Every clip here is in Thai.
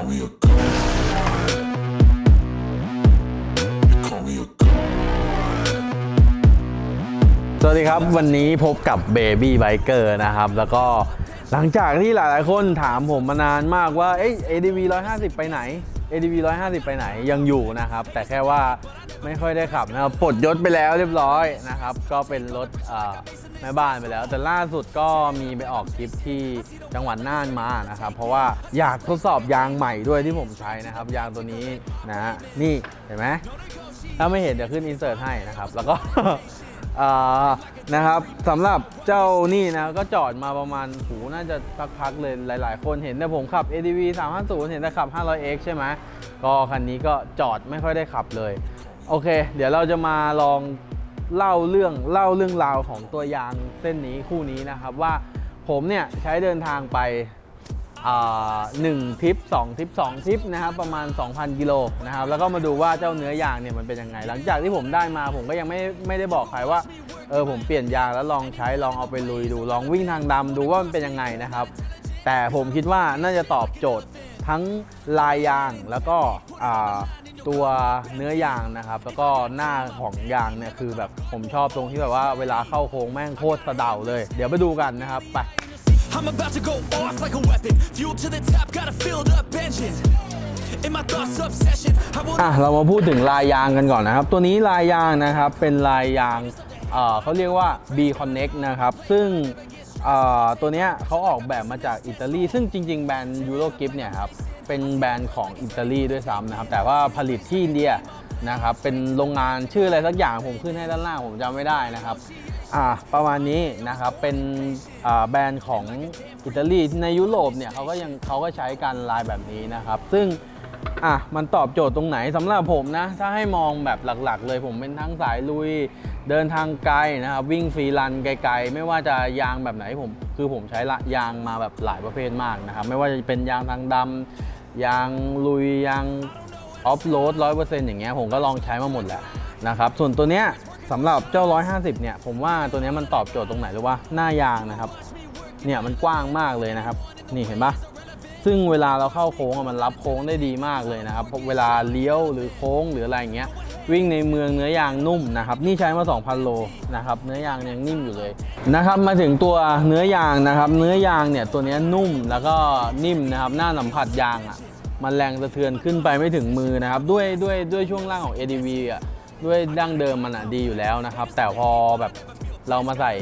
call me a god. You call me a god. สวัสดีครับ วันนี้พบกับ Baby Biker นะครับ แล้วก็หลังจากที่หลายๆคนถามผมมานานมากว่าเอ้ย ADV 150 ไปไหน ADV 150 ไปไหนยังอยู่นะครับ แต่แค่ว่าไม่ค่อยได้ขับนะครับปลดยศไปแล้วเรียบร้อยนะครับ ก็เป็นรถ แม่บ้านไปแล้ว แต่ล่าสุดก็มีไปออกทริปที่จังหวัดน่านมานะครับ เพราะว่าอยากทดสอบยางใหม่ด้วยที่ผมใช้นะครับ ยางตัวนี้นะ นี่เห็นไหมถ้าไม่เห็นเดี๋ยวขึ้นอินเสิร์ตให้นะครับ แล้วก็นะครับสำหรับเจ้านี่นะก็จอดมาประมาณหูน่าจะสักพักเลยหลาย ๆ คนเห็นแต่ผมขับ ADV 350 เห็นแต่ขับ 500X ใช่ไหมก็คันนี้ก็จอดไม่ค่อยได้ขับเลย โอเค เดี๋ยวเราจะมาลอง เล่าเรื่องเล่าเรื่องราวของตัวยางเส้นนี้คู่นี้นะครับว่าผมเนี่ยใช้เดินทางไปหนึ่งทริป2ทริป2ทริปนะครับประมาณ 2,000 กิโลนะครับแล้วก็มาดูว่าเจ้าเนื้อยางเนี่ยมันเป็นยังไง หลังจากที่ผมได้มาผมก็ยังไม่ไม่ได้บอกใครว่าเออผมเปลี่ยนยางแล้วลองใช้ลองเอาไปลุยดู ลองวิ่งทางดำดูว่ามันเป็นยังไงนะครับ แต่ผมคิดว่าน่าจะตอบโจทย์ทั้งลายยางแล้วก็ ตัวเนื้อยางนะครับ แล้วก็หน้าของยางเนี่ยคือแบบผมชอบตรงที่แบบว่าเวลาเข้าโค้งแม่งโคตรสะเดาเลย เดี๋ยวไปดูกันนะครับไป I'm about to go off like a weapon. Fuel to the top, got a filled up engine. In my thoughts, obsession. I will อะเรามาพูดถึงลายยางกันก่อนนะครับ ตัวนี้ลายยางนะครับเป็นลายยางเอ่อเขาเรียกว่า B Connect นะครับ ซึ่งเอ่อตัวเนี้ยเขาออกแบบมาจากอิตาลี ซึ่งจริง ๆ แบรนด์ Euro Gift เนี่ยครับ เป็นแบรนด์ของอิตาลีด้วยซ้ำนะครับ แต่ว่าผลิตที่อินเดียนะครับ เป็นโรงงานชื่ออะไรสักอย่างผมขึ้นให้ด้านล่างผมจำไม่ได้นะครับอ่าประมาณนี้นะครับเป็นอ่าแบรนด์ของอิตาลีในยุโรปเนี่ยเขาก็ยังเขาก็ใช้กันลายแบบนี้นะครับ ซึ่งอะมันตอบโจทย์ตรงไหนสำหรับผมนะ ถ้าให้มองแบบหลักๆ เลยผมเป็นทั้งสายลุยเดินทางไกลนะครับ วิ่งฟรีรันไกลๆ ไม่ว่าจะยางแบบไหนผม คือผมใช้ละยางมาแบบหลายประเภทมากนะครับ ไม่ว่าจะเป็นยางทางดำ ยางลุยยางออฟโรดร้อยเปอร์เซ็นต์อย่างเงี้ยผมก็ลองใช้มาหมดแหละนะครับส่วนตัวเนี้ยสำหรับเจ้า 150 เนี่ย ผมว่าตัวเนี้ยมันตอบโจทย์ตรงไหนหรือว่าหน้ายางนะครับ เนี่ยมันกว้างมากเลยนะครับ นี่เห็นปะซึ่งเวลาเราเข้าโค้งมันรับโค้งได้ดีมากเลยนะครับเพราะเวลาเลี้ยวหรือโค้งหรืออะไรอย่างเงี้ย วิ่งในเมืองเนื้อยางนุ่มนะครับนี่ใช้มา 2,000 โลนะครับเนื้อยางยังนิ่มอยู่เลยนะครับมาถึงตัวเนื้อยางนะครับ เนื้อยางเนี่ยตัวนี้นุ่มแล้วก็นิ่มนะครับหน้าสัมผัสยางอะมันแรงสะเทือนขึ้นไปไม่ถึงมือนะครับด้วยด้วยด้วยช่วงล่างของ ADV อะด้วยดั้งเดิมมันอะดีอยู่แล้วนะครับ แต่พอแบบเรามาใส่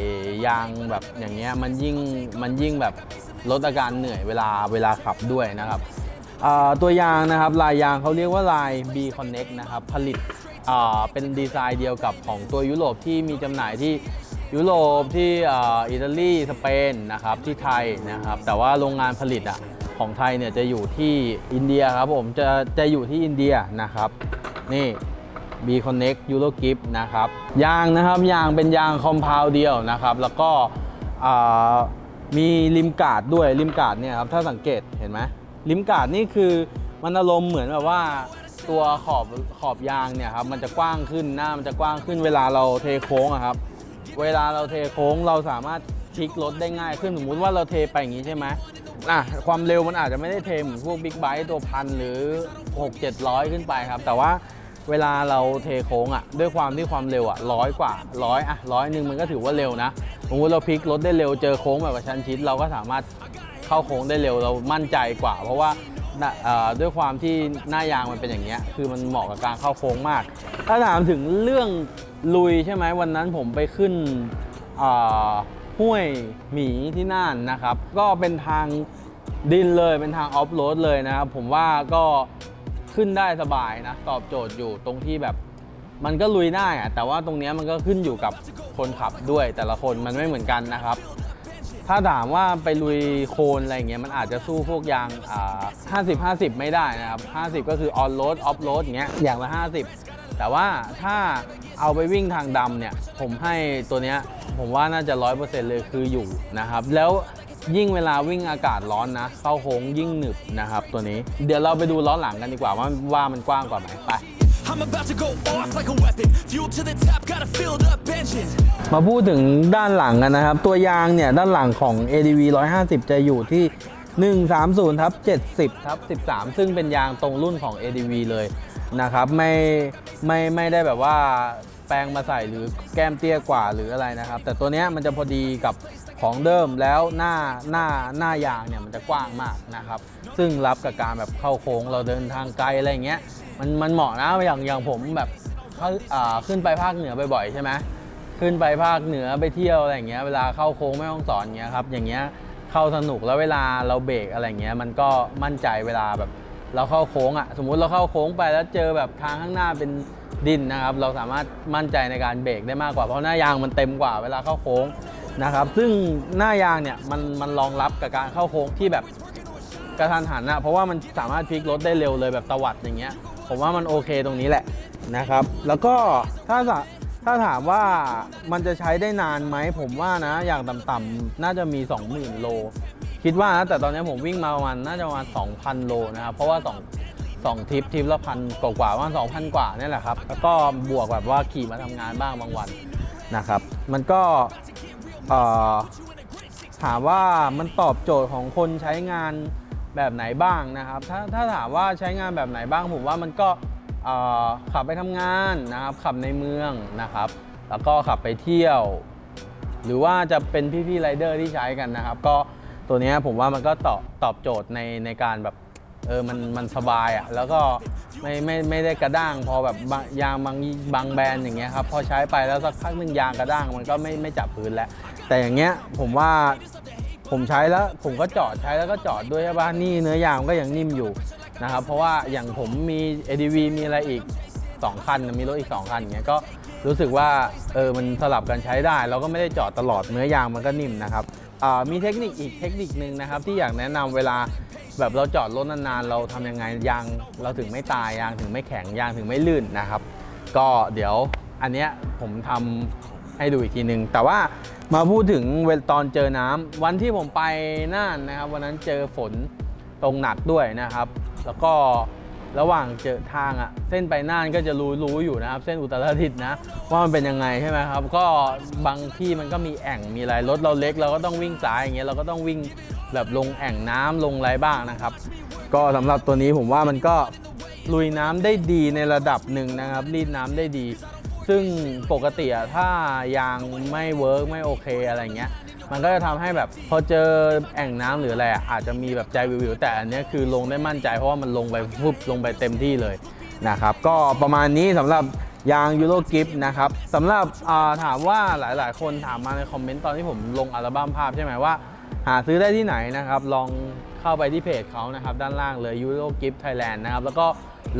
ยางแบบอย่างเงี้ยมันยิ่งมันยิ่งแบบลดอาการเหนื่อยเวลาเวลาขับด้วยนะครับอ่าตัวยางนะครับลายยางเขาเรียกว่าลาย B Connect นะครับผลิต เป็นดีไซน์เดียวกับของตัวยุโรปที่มีจำหน่ายที่ยุโรปที่อิตาลีสเปนนะครับที่ไทยนะครับแต่ว่าโรงงานผลิตอะของไทยเนี่ยจะอยู่ที่อินเดียครับผมจะจะอยู่ที่อินเดียนะครับนี่ B Connect Euro Gift นะครับยางนะครับยางเป็นยางคอมเพลเดียวนะครับแล้วก็มีริมกาดด้วยริมกาดเนี่ยครับถ้าสังเกตเห็นไหมริมกาดนี่คือมันอารมณ์เหมือนแบบว่า ตัวขอบขอบยางเนี่ยครับมันจะกว้างขึ้นหน้ามันจะกว้างขึ้นเวลาเราเทโค้งอะครับ เวลาเราเทโค้งเราสามารถพลิกรถได้ง่ายขึ้นสมมุติว่าเราเทไปอย่างนี้ใช่ไหมอะความเร็วมันอาจจะไม่ได้เทเหมือนพวกบิ๊กไบค์ตัวพันหรือ 6 700 ขึ้นไปครับ แต่ว่าเวลาเราเทโค้งอะด้วยความที่ความเร็วอะร้อยกว่าร้อยอะร้อยหนึ่งมันก็ถือว่าเร็วนะสมมติเราพลิกรถได้เร็วเจอโค้งแบบกระชันชิดเราก็สามารถเข้าโค้งได้เร็วเรามั่นใจกว่า เพราะว่า ด้วยความที่หน้ายางมันเป็นอย่างเงี้ยคือมันเหมาะกับการเข้าโค้งมาก ถ้าถามถึงเรื่องลุยใช่ไหมวันนั้นผมไปขึ้นห้วยหมีที่น่านนะครับ ก็เป็นทางดินเลยเป็นทางออฟโรดเลยนะครับ ผมว่าก็ขึ้นได้สบายนะ ตอบโจทย์อยู่ตรงที่แบบมันก็ลุยได้อะแต่ว่าตรงนี้มันก็ขึ้นอยู่กับคนขับด้วยแต่ละคนมันไม่เหมือนกันนะครับ ถ้าถามว่าไปลุยโคลนอะไรเงี้ยมันอาจจะสู้พวกยางอ่า50 50 ไม่ได้นะครับ 50 ก็คือออนโรดออฟโรดอย่างเงี้ยอย่างละ 50 แต่ว่าถ้าเอาไปวิ่งทางดำเนี่ย ผมให้ตัวเนี้ยผมว่าน่าจะ 100%เลยคืออยู่นะครับ แล้วยิ่งเวลาวิ่งอากาศร้อนนะ เข้าโค้งยิ่งหนึบนะครับตัวนี้ เดี๋ยวเราไปดูล้อหลังกันดีกว่าว่าว่ามันกว้างกว่าไหมไป I'm about to go off like a weapon. Fuel to the top, got a filled up engine. มาพูดถึงด้านหลังกันนะครับ ตัวยางเนี่ยด้านหลังของ ADV 150 จะอยู่ที่ 130ทับ70ทับ13 ซึ่งเป็นยางตรงรุ่นของ ADV เลยนะครับ ไม่ไม่ไม่ได้แบบว่าแปลงมาใส่หรือแก้มเตี้ยกว่าหรืออะไรนะครับ แต่ตัวเนี้ยมันจะพอดีกับของเดิมแล้วหน้าหน้าหน้ายางเนี่ยมันจะกว้างมากนะครับ ซึ่งรับกับการแบบเข้าโค้งเราเดินทางไกลอะไรอย่างเงี้ย มันมันเหมาะนะอย่างอย่างผมแบบเขาขึ้นไปภาคเหนือบ่อยๆใช่ไหมขึ้นไปภาคเหนือไปเที่ยวอะไรอย่างเงี้ยเวลาเข้าโค้งไม่ต้องสอนเงี้ยครับอย่างเงี้ยเข้าสนุกแล้วเวลาเราเบรกอะไรเงี้ยมันก็มั่นใจเวลาแบบเราเข้าโค้งอะสมมุติเราเข้าโค้งไปแล้วเจอแบบทางข้างหน้าเป็นดินนะครับ เราสามารถมั่นใจในการเบรกได้มากกว่าเพราะหน้ายางมันเต็มกว่าเวลาเข้าโค้งนะครับ ซึ่งหน้ายางเนี่ยมันมันรองรับกับการเข้าโค้งที่แบบกระทันหันนะเพราะว่ามันสามารถพลิกรถได้เร็วเลยแบบตวัดอย่างเงี้ย ผมว่ามันโอเคตรงนี้แหละนะครับ แล้วก็ถ้าถ้าถามว่ามันจะใช้ได้นานไหม ผมว่านะ อย่างต่ำๆน่าจะมี 20,000 โล คิดว่านะแต่ตอนนี้ผมวิ่งมาประมาณน่าจะประมาณ 2,000 โลนะครับ เพราะว่า2 2ทริปทริปละพันกว่าๆประมา2,000 กว่านี่แหละครับ แล้วก็บวกแบบว่าขี่มาทำงานบ้างบางวันนะครับ มันก็ถามว่ามันตอบโจทย์ของคนใช้งาน แบบไหนบ้างนะครับ ถ้าถ้าถามว่าใช้งานแบบไหนบ้าง ผมว่ามันก็ขับไปทำงานนะครับ ขับในเมืองนะครับ แล้วก็ขับไปเที่ยว หรือว่าจะเป็นพี่ๆไรเดอร์ที่ใช้กันนะครับ ก็ตัวนี้ผมว่ามันก็ตอบตอบโจทย์ในในการแบบเออมันมันสบายอะ่ะแล้วก็ไม่ไม่ไม่ได้กระด้าง พอแบบยางบางบางแบรนด์อย่างเงี้ยครับพอใช้ไปแล้วสักพักหนึ่งยางกระด้างมันก็ไม่ไม่จับพื้นแล้ว แต่อย่างเงี้ยผมว่า ผมใช้แล้วผมก็จอดใช้แล้วก็จอดด้วยใช่ปะนี่เนื้อยางก็ยังนิ่มอยู่นะครับเพราะว่าอย่างผมมี ADV มีอะไรอีก 2 คัน มีรถอีก 2 คันอย่างเงี้ยก็รู้สึกว่าเออมันสลับกันใช้ได้ เราก็ไม่ได้จอดตลอดเนื้อยางมันก็นิ่มนะครับมีเทคนิคอีกเทคนิคนึงนะครับที่อยากแนะนำเวลาแบบเราจอดรถนานๆ เราทำยังไงยางเราถึงไม่ตายยางถึงไม่แข็งยางถึงไม่ลื่นนะครับ ก็เดี๋ยวอันเนี้ยผมทำ ให้ดูอีกทีหนึ่งแต่ว่ามาพูดถึงเวลาตอนเจอน้ำวันที่ผมไปน่านนะครับ วันนั้นเจอฝนตรงหนักด้วยนะครับ แล้วก็ระหว่างเจอทางอะ่ะเส้นไปน่านก็จะรู้รู้อยู่นะครับ เส้นอุตรดิตถ์นะ ว่ามันเป็นยังไงใช่ไหมครับ ก็บางที่มันก็มีแอ่งมีอะไรรถเราเล็กเราก็ต้องวิ่งสายอย่างเงี้ยเราก็ต้องวิ่งแบบลงแอ่งน้ำลงอะไรบ้างนะครับ ก็สำหรับตัวนี้ผมว่ามันก็ลุยน้ำได้ดีในระดับหนึ่งนะครับรีดน้ำได้ดี ซึ่งปกติอะถ้ายางไม่เวิร์กไม่โอเคอะไรเงี้ย มันก็จะทำให้แบบพอเจอแอ่งน้ำหรืออะไรอะอาจจะมีแบบใจวิวๆแต่อันเนี้ยคือลงได้มั่นใจเพราะว่ามันลงไปฟุบลงไปเต็มที่เลยนะครับ ก็ประมาณนี้สำหรับยางยูโรกิฟนะครับสำหรับอ่าถามว่าหลายๆ คนถามมาในคอมเมนต์ตอนที่ผมลงอัลบั้มภาพใช่ไหมว่า หาซื้อได้ที่ไหนนะครับ ลองเข้าไปที่เพจเขานะครับ ด้านล่างเลย Euro Gift Thailand นะครับ แล้วก็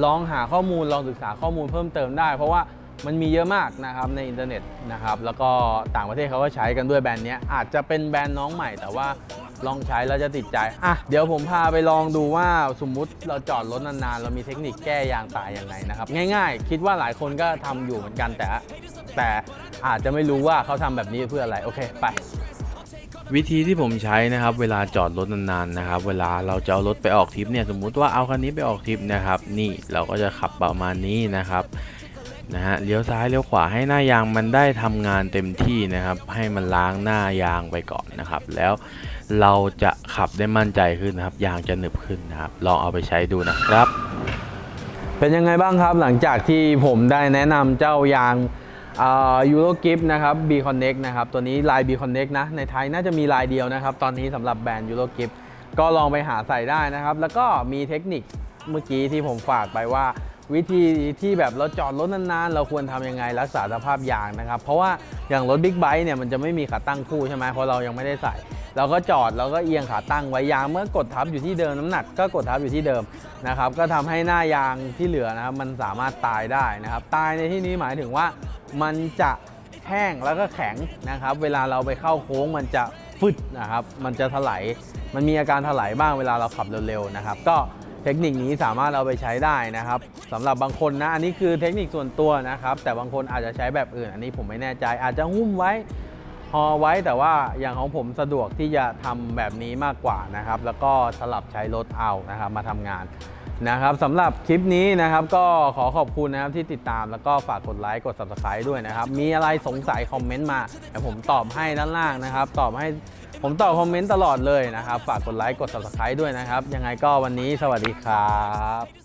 ลองหาข้อมูลลองศึกษาข้อมูลเพิ่มเติมได้ เพราะว่า มันมีเยอะมากนะครับในอินเทอร์เน็ตนะครับแล้วก็ต่างประเทศเขาก็ใช้กันด้วยแบรนด์นี้อาจจะเป็นแบรนด์น้องใหม่ แต่ว่าลองใช้แล้วจะติดใจอะเดี๋ยวผมพาไปลองดูว่าสมมุติเราจอดรถนานๆ เรามีเทคนิคแก้ยางตายยังไงนะครับ ง่ายๆ คิดว่าหลายคนก็ทำอยู่เหมือนกันแต่ แต่อาจจะไม่รู้ว่าเขาทำแบบนี้เพื่ออะไร โอเคไปวิธีที่ผมใช้นะครับ เวลาจอดรถนานๆนะครับ เวลาเราจะเอารถไปออกทริปเนี่ยสมมุติว่าเอาคันนี้ไปออกทริปนะครับ นี่เราก็จะขับประมาณนี้นะครับ นะฮะเลี้ยวซ้ายเลี้ยวขวาให้หน้ายางมันได้ทำงานเต็มที่นะครับ ให้มันล้างหน้ายางไปก่อนนะครับ แล้วเราจะขับได้มั่นใจขึ้นนะครับ ยางจะหนึบขึ้นนะครับ ลองเอาไปใช้ดูนะครับ เป็นยังไงบ้างครับหลังจากที่ผมได้แนะนำเจ้ายางยูโรกิฟนะครับ B Connect นะครับ ตัวนี้ลาย B Connect นะ ในไทยน่าจะมีลายเดียวนะครับ ตอนนี้สำหรับแบรนด์ยูโรกิฟก็ลองไปหาใส่ได้นะครับ แล้วก็มีเทคนิคเมื่อกี้ที่ผมฝากไปว่า วิธีที่แบบเราจอดรถนานๆ เราควรทำยังไงรักษาสภาพยางนะครับ เพราะว่าอย่างรถบิ๊กไบค์เนี่ยมันจะไม่มีขาตั้งคู่ใช่ไหมเพราะเรายังไม่ได้ใส่ เราก็จอดเราก็เอียงขาตั้งไว้ยางเมื่อกดทับอยู่ที่เดิมน้ำหนักก็กดทับอยู่ที่เดิมนะครับก็ทำให้หน้ายางที่เหลือนะครับมันสามารถตายได้นะครับ ตายในที่นี้หมายถึงว่ามันจะแห้งแล้วก็แข็งนะครับ เวลาเราไปเข้าโค้งมันจะฟึดนะครับ มันจะถลายมันมีอาการถลายบ้างเวลาเราขับเร็วๆนะครับ ก็ เทคนิคนี้สามารถเอาไปใช้ได้นะครับสำหรับบางคนนะอันนี้คือเทคนิคส่วนตัวนะครับ แต่บางคนอาจจะใช้แบบอื่น อันนี้ผมไม่แน่ใจ อาจจะหุ้มไว้ฮอไว้แต่ว่าอย่างของผมสะดวกที่จะทำแบบนี้มากกว่านะครับ แล้วก็สลับใช้รถเอานะครับมาทำงาน นะครับสำหรับคลิปนี้นะครับก็ขอขอบคุณนะครับที่ติดตามแล้วก็ฝากกดไลค์กด subscribe ด้วยนะครับ มีอะไรสงสัยคอมเมนต์มาเดี๋ยวผมตอบให้ด้านล่างนะครับ ตอบให้ผมตอบคอมเมนต์ตลอดเลยนะครับ ฝากกดไลค์กด subscribe ด้วยนะครับ ยังไงก็วันนี้สวัสดีครับ